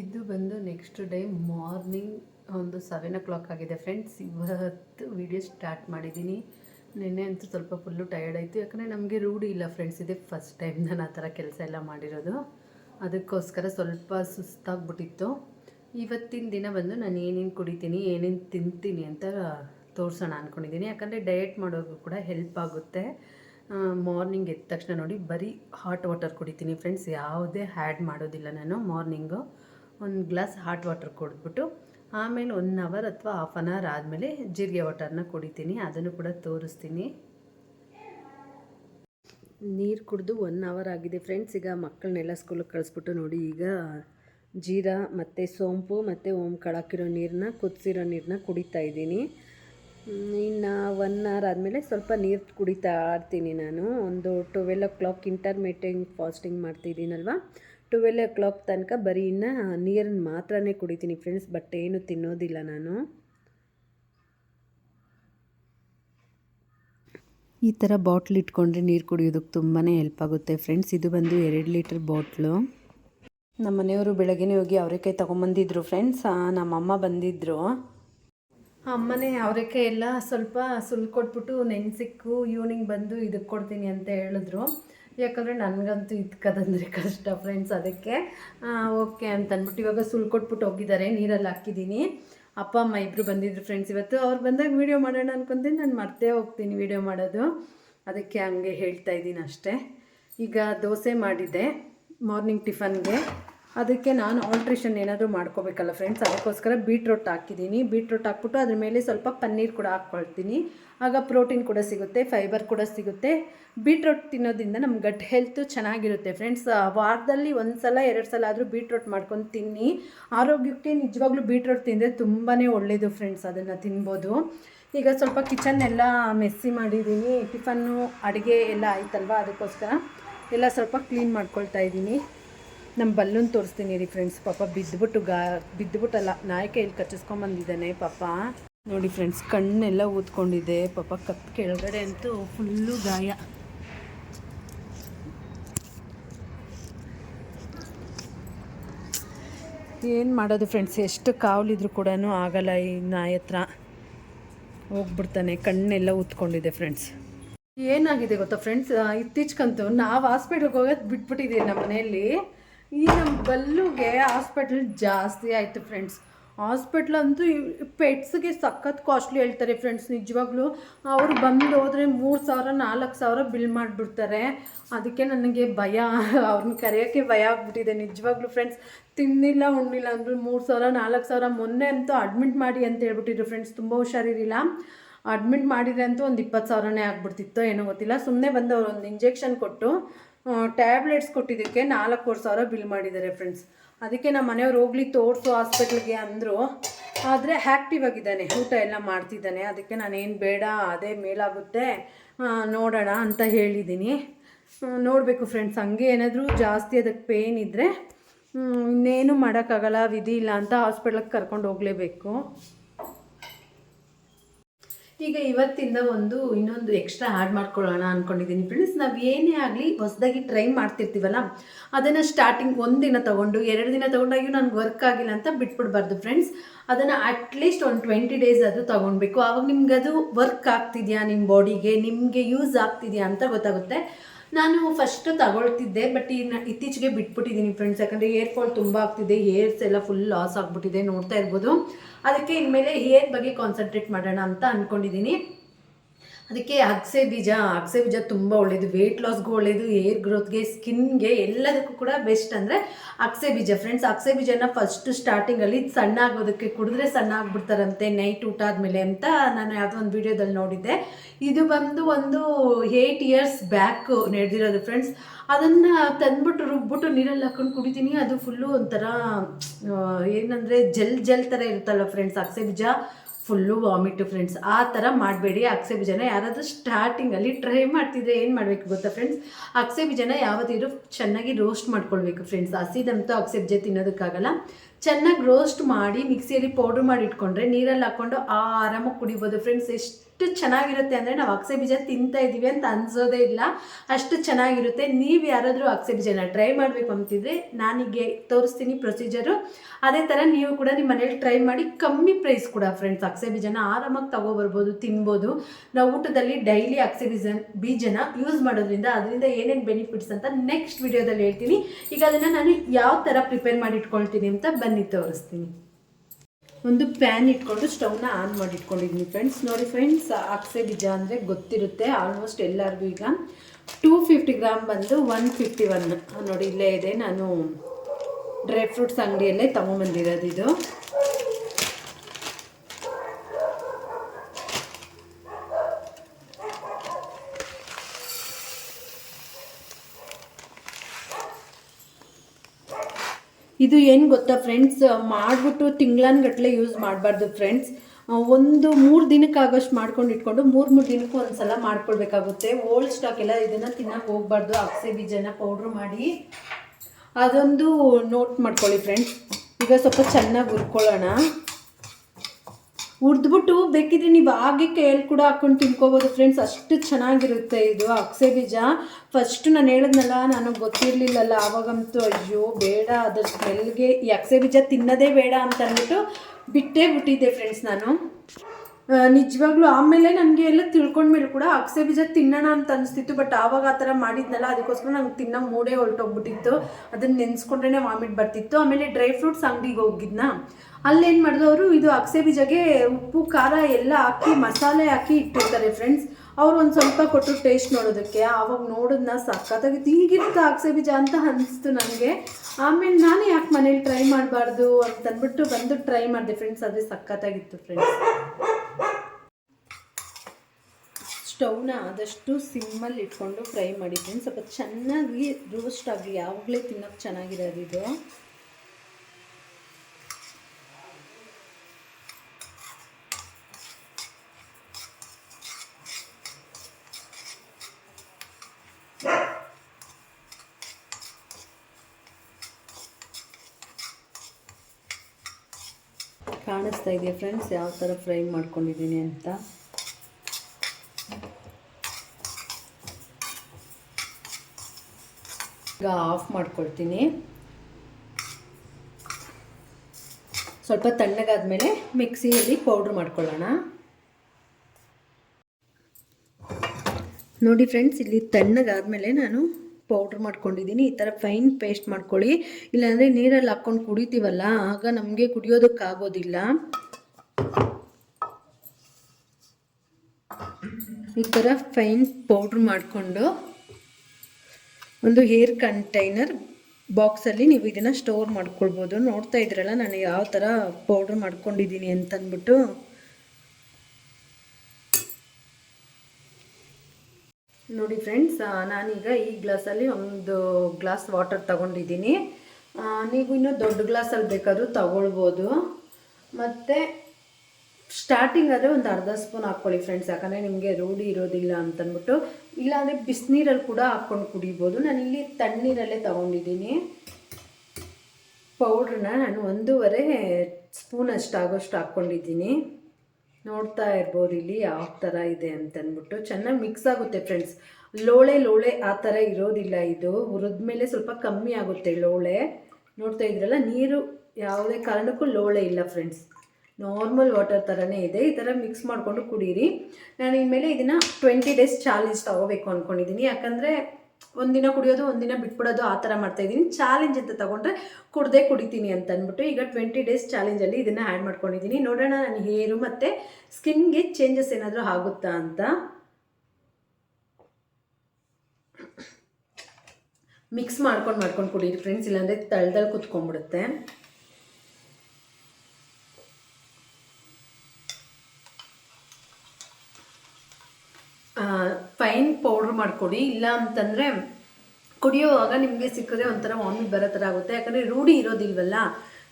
ಇದು ಬಂದು next day morning ಒಂದು ಸೆವೆನ್ ಓ ಕ್ಲಾಕ್ ಆಗಿದೆ ಫ್ರೆಂಡ್ಸ್ ಇವತ್ತು ವಿಡಿಯೋ ಸ್ಟಾರ್ಟ್ ಮಾಡಿದ್ದೀನಿ. ನಿನ್ನೆ ಅಂತೂ ಸ್ವಲ್ಪ ಫುಲ್ಲು ಟಯರ್ಡ್ ಆಯಿತು. ಯಾಕಂದರೆ ನಮಗೆ ರೂಢಿ ಇಲ್ಲ ಫ್ರೆಂಡ್ಸ್ ಇದೇ ಫಸ್ಟ್ ಟೈಮ್ ನಾನು ಆ ಥರ ಕೆಲಸ ಎಲ್ಲ ಮಾಡಿರೋದು. ಅದಕ್ಕೋಸ್ಕರ ಸ್ವಲ್ಪ ಸುಸ್ತಾಗ್ಬಿಟ್ಟಿತ್ತು. ಇವತ್ತಿನ ದಿನ ಬಂದು ನಾನು ಏನೇನು ಕುಡಿತೀನಿ, ಏನೇನು ತಿಂತೀನಿ ಅಂತ ತೋರಿಸೋಣ ಅಂದ್ಕೊಂಡಿದ್ದೀನಿ ಯಾಕಂದರೆ ಡಯಟ್ ಮಾಡೋದು ಕೂಡ ಹೆಲ್ಪ್ ಆಗುತ್ತೆ. ಮಾರ್ನಿಂಗ್ ಎದ್ದ ತಕ್ಷಣ ನೋಡಿ ಬರೀ ಹಾಟ್ ವಾಟರ್ ಕುಡಿತೀನಿ ಫ್ರೆಂಡ್ಸ್ ಯಾವುದೇ ಹ್ಯಾಡ್ ಮಾಡೋದಿಲ್ಲ ನಾನು ಮಾರ್ನಿಂಗು ಒಂದು ಗ್ಲಾಸ್ ಹಾಟ್ ವಾಟರ್ ಕುಡಿದ್ಬಿಟ್ಟು ಆಮೇಲೆ ಒನ್ ಅವರ್ ಅಥವಾ ಹಾಫ್ ಆನ್ ಅವರ್ ಆದಮೇಲೆ ಜೀರಿಗೆ ವಾಟರ್ನ ಕುಡಿತೀನಿ, ಅದನ್ನು ಕೂಡ ತೋರಿಸ್ತೀನಿ. ನೀರು ಕುಡಿದು ಒನ್ ಅವರ್ ಆಗಿದೆ ಫ್ರೆಂಡ್ಸ್. ಈಗ ಮಕ್ಕಳನ್ನೆಲ್ಲ ಸ್ಕೂಲಿಗೆ ಕಳಿಸ್ಬಿಟ್ಟು ನೋಡಿ, ಈಗ ಜೀರಾ ಮತ್ತು ಸೋಂಪು ಮತ್ತು ಓಮ್ ಕಳಾಕಿರೋ ನೀರನ್ನ ಕುದಿಸಿರೋ ನೀರನ್ನ ಕುಡಿತಾ ಇದ್ದೀನಿ. ಇನ್ನು ಒನ್ ಅವರ್ ಆದಮೇಲೆ ಸ್ವಲ್ಪ ನೀರು ಕುಡಿತಾ ಇರ್ತೀನಿ ನಾನು. ಒಂದು twelve o'clock intermittent fasting ಮಾಡ್ತಿದ್ದೀನಲ್ವ? ಟ್ವೆಲ್ ಓ ಕ್ಲಾಕ್ ತನಕ ಬರೀ ಇನ್ನು ನೀರನ್ನು ಮಾತ್ರನೇ ಕುಡಿತೀನಿ ಫ್ರೆಂಡ್ಸ್ ಬಟ್ ಏನು ತಿನ್ನೋದಿಲ್ಲ ನಾನು. ಈ ಥರ ಬಾಟ್ಲ್ ಇಟ್ಕೊಂಡ್ರೆ ನೀರು ಕುಡಿಯೋದಕ್ಕೆ ತುಂಬಾ ಹೆಲ್ಪ್ ಆಗುತ್ತೆ ಫ್ರೆಂಡ್ಸ್ ಇದು ಬಂದು ಎರಡು ಲೀಟ್ರ್ ಬಾಟ್ಲು ನಮ್ಮ ಮನೆಯವರು ಬೆಳಗ್ಗೆ ಹೋಗಿ ಅವರೆಕಾಯಿ ತೊಗೊಂಬಂದಿದ್ರು ಫ್ರೆಂಡ್ಸ್ ನಮ್ಮಮ್ಮ ಬಂದಿದ್ದರು ಅಮ್ಮನೇ ಅವರೆಕಾಯಿ ಎಲ್ಲ ಸ್ವಲ್ಪ ಸುಲ್ ಕೊಟ್ಬಿಟ್ಟು ನೆನೆಸಿಕ್ಕು ಈವ್ನಿಂಗ್ ಬಂದು ಇದಕ್ಕೆ ಕೊಡ್ತೀನಿ ಅಂತ ಹೇಳಿದ್ರು. ಯಾಕಂದರೆ ನನಗಂತೂ ಇದ್ಕದಂದರೆ ಕಷ್ಟ ಫ್ರೆಂಡ್ಸ್ ಅದಕ್ಕೆ. ಓಕೆ ಅಂತ ಇವಾಗ ಸುಲ್ ಕೊಟ್ಬಿಟ್ಟು ಹೋಗಿದ್ದಾರೆ, ನೀರಲ್ಲಿ ಹಾಕಿದ್ದೀನಿ. ಅಪ್ಪ, ಅಮ್ಮ ಇಬ್ಬರು ಬಂದಿದ್ರು ಫ್ರೆಂಡ್ಸ್ ಇವತ್ತು. ಅವ್ರು ಬಂದಾಗ ವೀಡಿಯೋ ಮಾಡೋಣ ಅನ್ಕೊಂತೀನಿ ನಾನು ಮರ್ತೇ ಹೋಗ್ತೀನಿ ವೀಡಿಯೋ ಮಾಡೋದು. ಅದಕ್ಕೆ ಹಂಗೆ ಹೇಳ್ತಾ ಇದ್ದೀನಿ ಅಷ್ಟೇ. ಈಗ ದೋಸೆ ಮಾಡಿದ್ದೆ ಮಾರ್ನಿಂಗ್ ಟಿಫನ್ಗೆ ಅದಕ್ಕೆ ನಾನು ಆಲ್ಟ್ರೇಷನ್ ಏನಾದರೂ ಮಾಡ್ಕೋಬೇಕಲ್ಲ ಫ್ರೆಂಡ್ಸ್ ಅದಕ್ಕೋಸ್ಕರ ಬೀಟ್ರೋಟ್ ಹಾಕಿದ್ದೀನಿ. ಬೀಟ್ರೋಟ್ ಹಾಕ್ಬಿಟ್ಟು ಅದ್ರ ಮೇಲೆ ಸ್ವಲ್ಪ ಪನ್ನೀರ್ ಕೂಡ ಹಾಕ್ಕೊಳ್ತೀನಿ. ಆಗ ಪ್ರೋಟೀನ್ ಕೂಡ ಸಿಗುತ್ತೆ ಫೈಬರ್ ಕೂಡ ಸಿಗುತ್ತೆ. ಬೀಟ್ರೋಟ್ ತಿನ್ನೋದ್ರಿಂದ ನಮ್ಮ ಗಟ್ ಹೆಲ್ತು ಚೆನ್ನಾಗಿರುತ್ತೆ ಫ್ರೆಂಡ್ಸ್ ವಾರದಲ್ಲಿ ಒಂದು ಸಲ ಎರಡು ಸಲ ಆದರೂ ಬೀಟ್ರೋಟ್ ಮಾಡ್ಕೊಂಡು ತಿನ್ನಿ. ಆರೋಗ್ಯಕ್ಕೆ ನಿಜವಾಗ್ಲೂ ಬೀಟ್ರೋಟ್ ತಿಂದರೆ ತುಂಬಾ ಒಳ್ಳೆಯದು ಫ್ರೆಂಡ್ಸ್ ಅದನ್ನು ತಿನ್ಬೋದು. ಈಗ ಸ್ವಲ್ಪ ಕಿಚನ್ ಎಲ್ಲ ಮೆಸ್ಸಿ ಮಾಡಿದ್ದೀನಿ. ಟಿಫನ್ನು ಅಡುಗೆ ಎಲ್ಲ ಆಯ್ತಲ್ವ? ಅದಕ್ಕೋಸ್ಕರ ಎಲ್ಲ ಸ್ವಲ್ಪ ಕ್ಲೀನ್ ಮಾಡ್ಕೊಳ್ತಾ ಇದ್ದೀನಿ. ನಮ್ಮ ಬಲ್ಲೂನ್ ತೋರಿಸ್ತೀನಿ ರೀ ಫ್ರೆಂಡ್ಸ್ ಪಾಪ ಬಿದ್ದುಬಿಟ್ಟು ಗಾ, ಬಿದ್ದುಬಿಟ್ಟಲ್ಲ, ನಾಯಿ ಕೈಯಲ್ಲಿ ಕಚ್ಚಿಸ್ಕೊಂಬಂದಿದ್ದಾನೆ ಪಾಪ. ನೋಡಿ ಫ್ರೆಂಡ್ಸ್ ಕಣ್ಣೆಲ್ಲ ಊದ್ಕೊಂಡಿದೆ. ಪಾಪ ಕಪ್ ಕೆಳಗಡೆ ಅಂತೂ ಫುಲ್ಲು ಗಾಯ. ಏನು ಮಾಡೋದು ಫ್ರೆಂಡ್ಸ್ ಎಷ್ಟು ಕಾವಲಿದ್ರು ಕೂಡ ಆಗಲ್ಲ ಈ ನಾಯಿ ಹತ್ರ. ಹೋಗ್ಬಿಡ್ತಾನೆ, ಕಣ್ಣೆಲ್ಲ ಊದ್ಕೊಂಡಿದೆ ಫ್ರೆಂಡ್ಸ್ ಏನಾಗಿದೆ ಗೊತ್ತಾ ಫ್ರೆಂಡ್ಸ್ ಇತ್ತೀಚೆಗಂತೂ ನಾವು ಹಾಸ್ಪಿಟ್ಲಿಗೆ ಹೋಗೋದು ಬಿಟ್ಬಿಟ್ಟಿದ್ದೀವಿ ನಮ್ಮ ಮನೆಯಲ್ಲಿ. ಈ ನಮ್ಮ ಬಲ್ಲುಗೆ ಹಾಸ್ಪಿಟ್ಲ್ ಜಾಸ್ತಿ ಆಯಿತು ಫ್ರೆಂಡ್ಸ್. ಹಾಸ್ಪಿಟ್ಲ್ ಅಂತೂ ಪೆಟ್ಸ್ಗೆ ಸಖತ್ ಕಾಸ್ಟ್ಲಿ ಹೇಳ್ತಾರೆ ಫ್ರೆಂಡ್ಸ್, ನಿಜವಾಗ್ಲೂ. ಅವರು ಬಂದು ಹೋದರೆ ಮೂರು ಸಾವಿರ, ನಾಲ್ಕು ಸಾವಿರ ಬಿಲ್ ಮಾಡಿಬಿಡ್ತಾರೆ. ಅದಕ್ಕೆ ನನಗೆ ಭಯ ಅವ್ರನ್ನ ಕರೆಯೋಕ್ಕೆ ಭಯ ಆಗ್ಬಿಟ್ಟಿದೆ ನಿಜವಾಗ್ಲೂ ಫ್ರೆಂಡ್ಸ್. ತಿನ್ನಿಲ್ಲ, ಉಣ್ಣಿಲ್ಲ ಅಂದರು ಮೂರು ಸಾವಿರ, ನಾಲ್ಕು ಸಾವಿರ ಮೊನ್ನೆ ಅಂತೂ ಅಡ್ಮಿಟ್ ಮಾಡಿ ಅಂತ ಹೇಳ್ಬಿಟ್ಟಿದ್ರು ಫ್ರೆಂಡ್ಸ್, ತುಂಬ ಹುಷಾರಿರಲಿಲ್ಲ. ಅಡ್ಮಿಟ್ ಮಾಡಿದ್ರೆ ಅಂತೂ ಒಂದು ಇಪ್ಪತ್ತು ಸಾವಿರನೇ ಆಗ್ಬಿಡ್ತಿತ್ತು ಏನೋ ಗೊತ್ತಿಲ್ಲ. ಸುಮ್ಮನೆ ಬಂದು ಅವ್ರು ಒಂದು ಇಂಜೆಕ್ಷನ್ ಕೊಟ್ಟು ಟ್ಯಾಬ್ಲೆಟ್ಸ್ ಕೊಟ್ಟಿದ್ದಕ್ಕೆ ನಾಲ್ಕೂವರೆ ಸಾವಿರ ಬಿಲ್ ಮಾಡಿದ್ದಾರೆ ಫ್ರೆಂಡ್ಸ್ ಅದಕ್ಕೆ ನಮ್ಮ ಮನೆಯವ್ರು ಹೋಗ್ಲಿ ತೋರಿಸು ಹಾಸ್ಪಿಟ್ಲಿಗೆ ಅಂದರು. ಆದರೆ ಆ್ಯಕ್ಟಿವ್ ಆಗಿದ್ದಾನೆ, ಊಟ ಎಲ್ಲ ಮಾಡ್ತಿದ್ದಾನೆ. ಅದಕ್ಕೆ ನಾನೇನು ಬೇಡ, ಅದೇ ಮೇಲಾಗುತ್ತೆ. ನೋಡೋಣ ಅಂತ ಹೇಳಿದ್ದೀನಿ. ನೋಡಬೇಕು ಫ್ರೆಂಡ್ಸ್ ಹಂಗೆ ಏನಾದರೂ ಜಾಸ್ತಿ ಅದಕ್ಕೆ ಪೇಯ್ನ್ ಇದ್ದರೆ ಇನ್ನೇನು ಮಾಡೋಕ್ಕಾಗಲ್ಲ, ವಿಧಿ ಇಲ್ಲ ಅಂತ ಹಾಸ್ಪಿಟ್ಲಿಗೆ ಕರ್ಕೊಂಡು ಹೋಗಲೇಬೇಕು. ಈಗ ಇವತ್ತಿಂದ ಒಂದು ಇನ್ನೊಂದು ಎಕ್ಸ್ಟ್ರಾ ಆ್ಯಡ್ ಮಾಡ್ಕೊಳ್ಳೋಣ ಅಂದ್ಕೊಂಡಿದ್ದೀನಿ ಫ್ರೆಂಡ್ಸ್ ನಾವು ಏನೇ ಆಗಲಿ ಹೊಸದಾಗಿ ಟ್ರೈ ಮಾಡ್ತಿರ್ತೀವಲ್ಲ, ಅದನ್ನು ಸ್ಟಾರ್ಟಿಂಗ್ ಒಂದು ದಿನ ತೊಗೊಂಡು, ಎರಡು ದಿನ ತೊಗೊಂಡಾಗಿ ನನಗೆ ವರ್ಕ್ ಆಗಿಲ್ಲ ಅಂತ ಬಿಟ್ಬಿಡ್ಬಾರ್ದು ಫ್ರೆಂಡ್ಸ್ ಅದನ್ನು ಅಟ್ಲೀಸ್ಟ್ ಒಂದು ಟ್ವೆಂಟಿ ಡೇಸ್ ಅದು ತೊಗೊಳ್ಬೇಕು ಆವಾಗ ನಿಮ್ಗೆ ಅದು ವರ್ಕ್ ಆಗ್ತಿದೆಯಾ ನಿಮ್ಮ ಬಾಡಿಗೆ ನಿಮಗೆ ಯೂಸ್ ಆಗ್ತಿದೆಯಾ ಅಂತ ಗೊತ್ತಾಗುತ್ತೆ. ನಾನು ಫಸ್ಟು ತಗೊಳ್ತಿದ್ದೆ ಬಟ್ ಇನ್ನು ಇತ್ತೀಚೆಗೆ ಬಿಟ್ಬಿಟ್ಟಿದ್ದೀನಿ ಫ್ರೆಂಡ್ಸ್ ಯಾಕಂದರೆ ಏರ್ ಫಾಲ್ ತುಂಬ ಆಗ್ತಿದೆ ಹೇರ್ಸ್ ಎಲ್ಲ ಫುಲ್ ಲಾಸ್ ಆಗಿಬಿಟ್ಟಿದೆ ನೋಡ್ತಾ ಇರ್ಬೋದು. ಅದಕ್ಕೆ ಇನ್ಮೇಲೆ ಹೇರ್ ಬಗ್ಗೆ ಕಾನ್ಸಂಟ್ರೇಟ್ ಮಾಡೋಣ ಅಂತ ಅಂದ್ಕೊಂಡಿದ್ದೀನಿ ಅದಕ್ಕೆ ಅಗಸೆ ಬೀಜ ಅಗಸೆ ಬೀಜ ತುಂಬ ಒಳ್ಳೆಯದು ವೆಯ್ಟ್ ಲಾಸ್ಗೂ ಒಳ್ಳೆಯದು ಏರ್ ಗ್ರೋತ್ಗೆ ಸ್ಕಿನ್ಗೆ ಎಲ್ಲದಕ್ಕೂ ಕೂಡ ಬೆಸ್ಟ್ ಅಂದರೆ ಅಗಸೆ ಬೀಜ. ಫ್ರೆಂಡ್ಸ್ ಅಗಸೆ ಬೀಜನ ಫಸ್ಟ್ ಸ್ಟಾರ್ಟಿಂಗಲ್ಲಿ ಸಣ್ಣ ಆಗೋದಕ್ಕೆ ಕುಡಿದ್ರೆ ಸಣ್ಣ ಆಗಿಬಿಡ್ತಾರಂತೆ ನೈಟ್ ಊಟ ಆದಮೇಲೆ ಅಂತ ನಾನು ಯಾವುದೋ ಒಂದು ವೀಡಿಯೋದಲ್ಲಿ ನೋಡಿದ್ದೆ. ಇದು ಬಂದು ಒಂದು ಏಯ್ಟ್ ಇಯರ್ಸ್ ಬ್ಯಾಕ್ ನಡೆದಿರೋದು ಫ್ರೆಂಡ್ಸ್ ಅದನ್ನು ತಂದ್ಬಿಟ್ಟು ರುಬ್ಬಿಟ್ಟು ನೀರಲ್ಲಿ ಹಾಕೊಂಡು ಕುಡಿತೀನಿ. ಅದು ಫುಲ್ಲು ಒಂಥರ ಏನಂದರೆ ಜೆಲ್ ಜೆಲ್ ಥರ ಇರುತ್ತಲ್ಲ ಫ್ರೆಂಡ್ಸ್ ಅಗಸೆ ಬೀಜ? ಫುಲ್ಲು ವಾಮಿಟು ಫ್ರೆಂಡ್ಸ್ ಆ ಥರ ಮಾಡಬೇಡಿ. ಅಕ್ಸೆ ಬೀಜನ ಯಾರಾದರೂ ಸ್ಟಾರ್ಟಿಂಗಲ್ಲಿ ಟ್ರೈ ಮಾಡ್ತಿದ್ರೆ ಏನು ಮಾಡಬೇಕು ಗೊತ್ತಾ ಫ್ರೆಂಡ್ಸ್ ಅಕ್ಸೆ ಬೀಜನ ಯಾವತ್ತಿದ್ರು ಚೆನ್ನಾಗಿ ರೋಸ್ಟ್ ಮಾಡ್ಕೊಳ್ಬೇಕು ಫ್ರೆಂಡ್ಸ್ ಹಸಿದಂತೂ ಅಕ್ಸೆ ತಿನ್ನೋದಕ್ಕಾಗಲ್ಲ. ಚೆನ್ನಾಗಿ ರೋಸ್ಟ್ ಮಾಡಿ ಮಿಕ್ಸಿಯಲ್ಲಿ ಪೌಡ್ರ್ ಮಾಡಿ ಇಟ್ಕೊಂಡ್ರೆ ನೀರಲ್ಲಿ ಹಾಕ್ಕೊಂಡು ಆರಾಮಾಗಿ ಕುಡಿಬೋದು ಫ್ರೆಂಡ್ಸ್ ಎಷ್ಟು ಎಷ್ಟು ಚೆನ್ನಾಗಿರುತ್ತೆ ಅಂದರೆ ನಾವು ಅಕ್ಸೆ ಬೀಜ ತಿಂತಾ ಇದ್ದೀವಿ ಅಂತ ಅನ್ಸೋದೇ ಇಲ್ಲ. ಅಷ್ಟು ಚೆನ್ನಾಗಿರುತ್ತೆ. ನೀವು ಯಾರಾದರೂ ಅಕ್ಸೆ ಬೀಜನ ಟ್ರೈ ಮಾಡಬೇಕು ಅಂತಿದ್ರೆ ನಾನೀಗ ತೋರಿಸ್ತೀನಿ ಪ್ರೊಸೀಜರು. ಅದೇ ಥರ ನೀವು ಕೂಡ ನಿಮ್ಮ ಮನೇಲಿ ಟ್ರೈ ಮಾಡಿ ಕಮ್ಮಿ ಪ್ರೈಸ್ ಕೂಡ ಫ್ರೆಂಡ್ಸ್ ಅಕ್ಸೆ ಬೀಜನ ಆರಾಮಾಗಿ ತಗೋಬರ್ಬೋದು, ತಿನ್ಬೋದು. ನಾವು ಊಟದಲ್ಲಿ ಡೈಲಿ ಅಕ್ಸೆ ಬೀಜನ್, ಬೀಜನ ಯೂಸ್ ಮಾಡೋದ್ರಿಂದ ಅದರಿಂದ ಏನೇನು ಬೆನಿಫಿಟ್ಸ್ ಅಂತ ನೆಕ್ಸ್ಟ್ ವಿಡಿಯೋದಲ್ಲಿ ಹೇಳ್ತೀನಿ. ಈಗ ಅದನ್ನು ನಾನು ಯಾವ ಥರ ಪ್ರಿಪೇರ್ ಮಾಡಿ ಇಟ್ಕೊಳ್ತೀನಿ ಅಂತ ಬನ್ನಿ ತೋರಿಸ್ತೀನಿ. ಒಂದು ಪ್ಯಾನ್ ಇಟ್ಕೊಂಡು ಸ್ಟವ್ನ ಆನ್ ಮಾಡಿ ಇಟ್ಕೊಂಡಿದ್ದೀನಿ ಫ್ರೆಂಡ್ಸ್ ನೋಡಿ ಫ್ರೆಂಡ್ಸ್ ಅಕ್ಸೆ ಬೀಜ ಅಂದರೆ ಗೊತ್ತಿರುತ್ತೆ ಆಲ್ಮೋಸ್ಟ್ ಎಲ್ಲರಿಗೂ ಈಗ. ಟೂ ಫಿಫ್ಟಿ ಗ್ರಾಮ್ ಬಂದು ಒನ್ ಫಿಫ್ಟಿ ಒನ್ ನೋಡಿ ಇಲ್ಲೇ ಇದೆ. ನಾನು ಡ್ರೈ ಫ್ರೂಟ್ಸ್ ಅಂಗಡಿಯಲ್ಲೇ ತೊಗೊಂಬಂದಿರೋದು ಇದು. ಇದು ಏನು ಗೊತ್ತಾ ಫ್ರೆಂಡ್ಸ್ ಮಾಡಿಬಿಟ್ಟು ತಿಂಗಳನ್ಗಟ್ಲೆ ಯೂಸ್ ಮಾಡಬಾರ್ದು ಫ್ರೆಂಡ್ಸ್ ಒಂದು ಮೂರು ದಿನಕ್ಕಾಗೋಷ್ಟು ಮಾಡ್ಕೊಂಡು ಇಟ್ಕೊಂಡು ಮೂರು ಮೂರು ದಿನಕ್ಕೂ ಒಂದ್ಸಲ ಮಾಡ್ಕೊಳ್ಬೇಕಾಗುತ್ತೆ. ಓಲ್ಡ್ ಸ್ಟಾಕ್ ಎಲ್ಲ ಇದನ್ನು ತಿನ್ನೋಕೆ ಹೋಗ್ಬಾರ್ದು. ಅಗಸೆ ಬೀಜನ ಪೌಡ್ರ್ ಮಾಡಿ ಅದೊಂದು ನೋಟ್ ಮಾಡ್ಕೊಳ್ಳಿ ಫ್ರೆಂಡ್ಸ್ ಈಗ ಸ್ವಲ್ಪ ಚೆನ್ನಾಗಿ ಹುರ್ಕೊಳ್ಳೋಣ. ಹುರಿದ್ಬಿಟ್ಟು ಬೇಕಿದ್ರೆ ನೀವು ಹಾಗೆ ಕೈಯಲ್ಲಿ ಕೂಡ ಹಾಕ್ಕೊಂಡು ತಿನ್ಕೋಬೋದು ಫ್ರೆಂಡ್ಸ್ ಅಷ್ಟು ಚೆನ್ನಾಗಿರುತ್ತೆ ಇದು ಅಕ್ಸೆ ಬೀಜ. ಫಸ್ಟ್ ನಾನು ಹೇಳಿದ್ನಲ್ಲ ನನಗೆ ಗೊತ್ತಿರಲಿಲ್ಲಲ್ಲ, ಆವಾಗಂತೂ ಅಯ್ಯೋ, ಬೇಡ, ಅದ್ರ ಸ್ಮೆಲ್ಗೆ ಈ ಅಕ್ಸೆ ಬೀಜ ತಿನ್ನೋದೇ ಬೇಡ ಅಂತ ಅಂದ್ಬಿಟ್ಟು ಬಿಟ್ಟೇ ಬಿಟ್ಟಿದ್ದೆ ಫ್ರೆಂಡ್ಸ್ ನಾನು. ನಿಜವಾಗ್ಲೂ ಆಮೇಲೆ ನನಗೆ ಎಲ್ಲ ತಿಳ್ಕೊಂಡ್ಮೇಲೆ ಕೂಡ ಅಕ್ಸೆ ಬೀಜ ತಿನ್ನೋಣ ಅಂತ ಅನಿಸ್ತಿತ್ತು ಬಟ್ ಆವಾಗ ಆ ಥರ ಮಾಡಿದ್ನಲ್ಲ, ಅದಕ್ಕೋಸ್ಕರ ನಂಗೆ ತಿನ್ನೋ ಮೂಡೇ ಹೊರಟೋಗ್ಬಿಟ್ಟಿತ್ತು. ಅದನ್ನ ನೆನೆಸ್ಕೊಂಡ್ರೆ ವಾಮಿಟ್ ಬರ್ತಿತ್ತು. ಆಮೇಲೆ ಡ್ರೈ ಫ್ರೂಟ್ಸ್ ಅಂಗಡಿಗೆ ಹೋಗಿದ್ನ. ಅಲ್ಲೇನು ಮಾಡಿದ್ರು ಅವರು, ಇದು ಅಕ್ಸೆ ಬೀಜಗೆ ಉಪ್ಪು, ಖಾರ ಎಲ್ಲ ಹಾಕಿ, ಮಸಾಲೆ ಹಾಕಿ ಇಟ್ಟಿರ್ತಾರೆ ಫ್ರೆಂಡ್ಸ್ ಅವ್ರು ಒಂದು ಸ್ವಲ್ಪ ಕೊಟ್ಟು ಟೇಸ್ಟ್ ನೋಡೋದಕ್ಕೆ. ಆವಾಗ ನೋಡಿದ್ನ ಸಖತ್ತಾಗಿತ್ತು ಹೀಗಿರುತ್ತೆ ಅಕ್ಸೆ ಬೀಜ ಅಂತ ಅನಿಸ್ತು ನನಗೆ ಆಮೇಲೆ ನಾನು ಯಾಕೆ ಮನೇಲಿ ಟ್ರೈ ಮಾಡಬಾರ್ದು ಅಂತಂದ್ಬಿಟ್ಟು ಬಂದು ಟ್ರೈ ಮಾಡಿದೆ ಫ್ರೆಂಡ್ಸ್ ಅದೇ ಸಖತ್ತಾಗಿತ್ತು ಫ್ರೆಂಡ್ಸ್ ಸ್ಟವ್ನ ಆದಷ್ಟು ಸಿಮ್ಮಲ್ಲಿ ಇಟ್ಕೊಂಡು ಫ್ರೈ ಮಾಡಿದ್ದೀನಿ. ಸ್ವಲ್ಪ ಚೆನ್ನಾಗಿ ರೋಸ್ಟ್ ಆಗಲಿ, ಯಾವಾಗಲೇ ತಿನ್ನೋಕ್ಕೆ ಚೆನ್ನಾಗಿರೋದು ಇದು. ಕಾಣಿಸ್ತಾ ಇದೆಯಾ ಫ್ರೆಂಡ್ಸ್? ಯಾವ ಥರ ಫ್ರೈ ಮಾಡ್ಕೊಂಡಿದ್ದೀನಿ ಅಂತ? ಈಗ ಆಫ್ ಮಾಡ್ಕೊಳ್ತೀನಿ. ಸ್ವಲ್ಪ ತಣ್ಣಗಾದ್ಮೇಲೆ ಮಿಕ್ಸಿಯಲ್ಲಿ ಪೌಡ್ರ್ ಮಾಡ್ಕೊಳ್ಳೋಣ. ನೋಡಿ ಫ್ರೆಂಡ್ಸ್, ಇಲ್ಲಿ ತಣ್ಣಗಾದ್ಮೇಲೆ ನಾನು ಪೌಡ್ರ್ ಮಾಡ್ಕೊಂಡಿದ್ದೀನಿ. ಈ ಥರ ಫೈನ್ ಪೇಸ್ಟ್ ಮಾಡ್ಕೊಳ್ಳಿ. ಇಲ್ಲಾಂದರೆ ನೀರಲ್ಲಿ ಹಾಕ್ಕೊಂಡು ಕುಡಿತೀವಲ್ಲ, ಆಗ ನಮಗೆ ಕುಡಿಯೋದಕ್ಕಾಗೋದಿಲ್ಲ. ಈ ಥರ ಫೈನ್ ಪೌಡ್ರ್ ಮಾಡಿಕೊಂಡು ಒಂದು ಹೇರ್ ಕಂಟೈನರ್ ಬಾಕ್ಸಲ್ಲಿ ನೀವು ಇದನ್ನು ಸ್ಟೋರ್ ಮಾಡ್ಕೊಳ್ಬೋದು. ನೋಡ್ತಾ ಇದ್ರಲ್ಲ, ನಾನು ಯಾವ ಥರ ಪೌಡ್ರ್ ಮಾಡ್ಕೊಂಡಿದ್ದೀನಿ ಅಂತಂದ್ಬಿಟ್ಟು. ನೋಡಿ ಫ್ರೆಂಡ್ಸ್ ನಾನೀಗ ಈ ಗ್ಲಾಸಲ್ಲಿ ಒಂದು ಗ್ಲಾಸ್ ವಾಟರ್ ತಗೊಂಡಿದ್ದೀನಿ. ನೀವು ಇನ್ನೂ ದೊಡ್ಡ ಗ್ಲಾಸಲ್ಲಿ ಬೇಕಾದರೂ ತಗೊಳ್ಬೋದು. ಮತ್ತು ಸ್ಟಾರ್ಟಿಂಗ್ ಆದರೆ ಒಂದು ಅರ್ಧ ಸ್ಪೂನ್ ಹಾಕ್ಕೊಳ್ಳಿ ಫ್ರೆಂಡ್ಸ್ ಯಾಕಂದರೆ ನಿಮಗೆ ರೂಢಿ ಇರೋದಿಲ್ಲ ಅಂತಂದ್ಬಿಟ್ಟು ಇಲ್ಲಾಂದರೆ ಬಿಸಿನೀರಲ್ಲಿ ಕೂಡ ಹಾಕ್ಕೊಂಡು ಕುಡಿಬೋದು. ಇಲ್ಲಿ ತಣ್ಣೀರಲ್ಲೇ ತೊಗೊಂಡಿದ್ದೀನಿ. ಪೌಡ್ರನ್ನ ನಾನು ಒಂದೂವರೆ ಸ್ಪೂನ್ ಅಷ್ಟು ಆಗೋಷ್ಟು ಹಾಕ್ಕೊಂಡಿದ್ದೀನಿ. ನೋಡ್ತಾ ಇರ್ಬೋದು ಇಲ್ಲಿ ಯಾವ ಥರ ಇದೆ ಅಂತಂದ್ಬಿಟ್ಟು ಚೆನ್ನಾಗಿ ಮಿಕ್ಸ್ ಆಗುತ್ತೆ ಫ್ರೆಂಡ್ಸ್ ಲೋಳೆ ಲೋಳೆ ಆ ಥರ ಇರೋದಿಲ್ಲ ಇದು. ಹುರಿದ ಮೇಲೆ ಸ್ವಲ್ಪ ಕಮ್ಮಿ ಆಗುತ್ತೆ ಲೋಳೆ. ನೋಡ್ತಾ ಇದ್ರಲ್ಲ, ನೀರು ಯಾವುದೇ ಕಾರಣಕ್ಕೂ ಲೋಳೆ ಇಲ್ಲ ಫ್ರೆಂಡ್ಸ್ ನಾರ್ಮಲ್ ವಾಟರ್ ಥರನೇ ಇದೆ. ಈ ಥರ ಮಿಕ್ಸ್ ಮಾಡಿಕೊಂಡು ಕುಡೀರಿ. ನಾನು ಇನ್ಮೇಲೆ ಇದನ್ನು ಟ್ವೆಂಟಿ ಡೇಸ್ ಚಾಲೆಂಜ್ ತೊಗೋಬೇಕು ಅಂದ್ಕೊಂಡಿದ್ದೀನಿ ಯಾಕಂದರೆ ಒಂದಿನ ಕುಡಿಯೋದು ಒಂದಿನ ಬಿಟ್ಬಿಡೋದು ಆ ಥರ ಮಾಡ್ತಾಯಿದ್ದೀನಿ ಚಾಲೆಂಜ್ ಅಂತ ತೊಗೊಂಡ್ರೆ ಕುಡ್ದೇ ಕುಡಿತೀನಿ ಅಂತ ಅಂದ್ಬಿಟ್ಟು ಈಗ ಟ್ವೆಂಟಿ ಡೇಸ್ ಚಾಲೆಂಜಲ್ಲಿ ಇದನ್ನು ಆ್ಯಡ್ ಮಾಡ್ಕೊಂಡಿದ್ದೀನಿ ನೋಡೋಣ ನನ್ನ ಹೇರು ಮತ್ತು ಸ್ಕಿನ್ಗೆ ಚೇಂಜಸ್ ಏನಾದರೂ ಆಗುತ್ತಾ ಅಂತ. ಮಿಕ್ಸ್ ಮಾಡ್ಕೊಂಡು ಮಾಡ್ಕೊಂಡು ಕುಡೀರಿ ಫ್ರೆಂಡ್ಸ್ ಇಲ್ಲಾಂದರೆ ತಳ್ದಲ್ಲಿ ಕುತ್ಕೊಂಡ್ಬಿಡುತ್ತೆ. ಫೈನ್ ಪೌಡ್ರ್ ಮಾಡಿಕೊಡಿ. ಇಲ್ಲ ಅಂತಂದರೆ ಕುಡಿಯೋವಾಗ ನಿಮಗೆ ಸಿಕ್ಕಿದ್ರೆ ಒಂಥರ ವಾಮಿಟ್ ಬರೋ ಥರ ಆಗುತ್ತೆ. ಯಾಕಂದರೆ ರೂಢಿ ಇರೋದಿಲ್ವಲ್ಲ?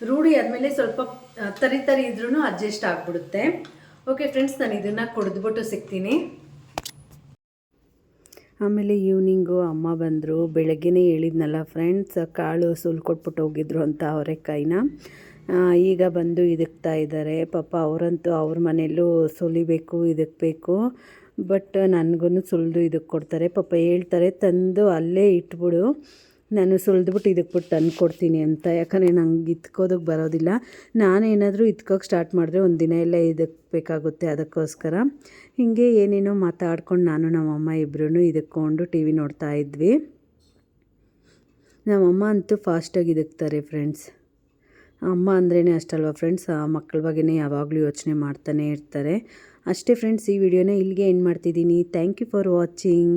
ರೂಢಿ ಆದಮೇಲೆ ಸ್ವಲ್ಪ ತರಿ ತರಿ ಇದ್ರೂ ಅಡ್ಜಸ್ಟ್ ಆಗಿಬಿಡುತ್ತೆ. ಓಕೆ ಫ್ರೆಂಡ್ಸ್ ನಾನು ಇದನ್ನು ಕುಡಿದ್ಬಿಟ್ಟು ಸಿಗ್ತೀನಿ. ಆಮೇಲೆ ಈವ್ನಿಂಗು ಅಮ್ಮ ಬಂದರು. ಬೆಳಗ್ಗೆನೇ ಹೇಳಿದ್ನಲ್ಲ ಫ್ರೆಂಡ್ಸ್ ಕಾಳು ಸುಲ್ಕೊಟ್ಬಿಟ್ಟು ಹೋಗಿದ್ರು ಅಂತ ಅವರೆಕಾಯಿನ. ಈಗ ಬಂದು ಇದಕ್ತಾ ಇದ್ದಾರೆ ಪಾಪ ಅವರಂತೂ ಅವ್ರ ಮನೆಯಲ್ಲೂ ಸುಲಿಬೇಕು ಇದಕ್ಕೆ ಬೇಕು ಬಟ್ ನನಗೂ ಸುಳಿದು ಇದಕ್ಕೆ ಕೊಡ್ತಾರೆ. ಪಾಪ ಹೇಳ್ತಾರೆ, ತಂದು ಅಲ್ಲೇ ಇಟ್ಬಿಡು. ನಾನು ಸುಲಿದ್ಬಿಟ್ಟು ಇದಕ್ಕೆ ಬಿಟ್ಟು ತಂದು ಕೊಡ್ತೀನಿ ಅಂತ. ಯಾಕಂದರೆ ನಂಗೆ ಇತ್ಕೋದಕ್ಕೆ ಬರೋದಿಲ್ಲ. ನಾನೇನಾದರೂ ಇತ್ಕೋಕ್ಕೆ ಸ್ಟಾರ್ಟ್ ಮಾಡಿದ್ರೆ ಒಂದು ದಿನ ಎಲ್ಲ ಇದಕ್ಕೆ ಬೇಕಾಗುತ್ತೆ ಅದಕ್ಕೋಸ್ಕರ. ಹೀಗೆ ಏನೇನೋ ಮಾತಾಡ್ಕೊಂಡು ನಾನು ನಮ್ಮಮ್ಮ ಇಬ್ಬರೂ ಇದಕ್ಕೊಂಡು ಟಿ ವಿ ನೋಡ್ತಾ ಇದ್ವಿ. ನಮ್ಮಮ್ಮ ಅಂತೂ ಫಾಸ್ಟಾಗಿ ಇದಕ್ತಾರೆ ಫ್ರೆಂಡ್ಸ್ ಅಮ್ಮ ಅಂದ್ರೇ ಅಷ್ಟಲ್ವ ಫ್ರೆಂಡ್ಸ್ ಆ ಮಕ್ಕಳ ಬಗ್ಗೆನೇ ಯಾವಾಗಲೂ ಯೋಚನೆ ಮಾಡ್ತಾನೆ ಇರ್ತಾರೆ. ಅಷ್ಟೇ ಫ್ರೆಂಡ್ಸ್ ಈ ವಿಡಿಯೋನ ಇಲ್ಲಿಗೆ ಎಂಡ್ ಮಾಡ್ತಿದ್ದೀನಿ. Thank you for watching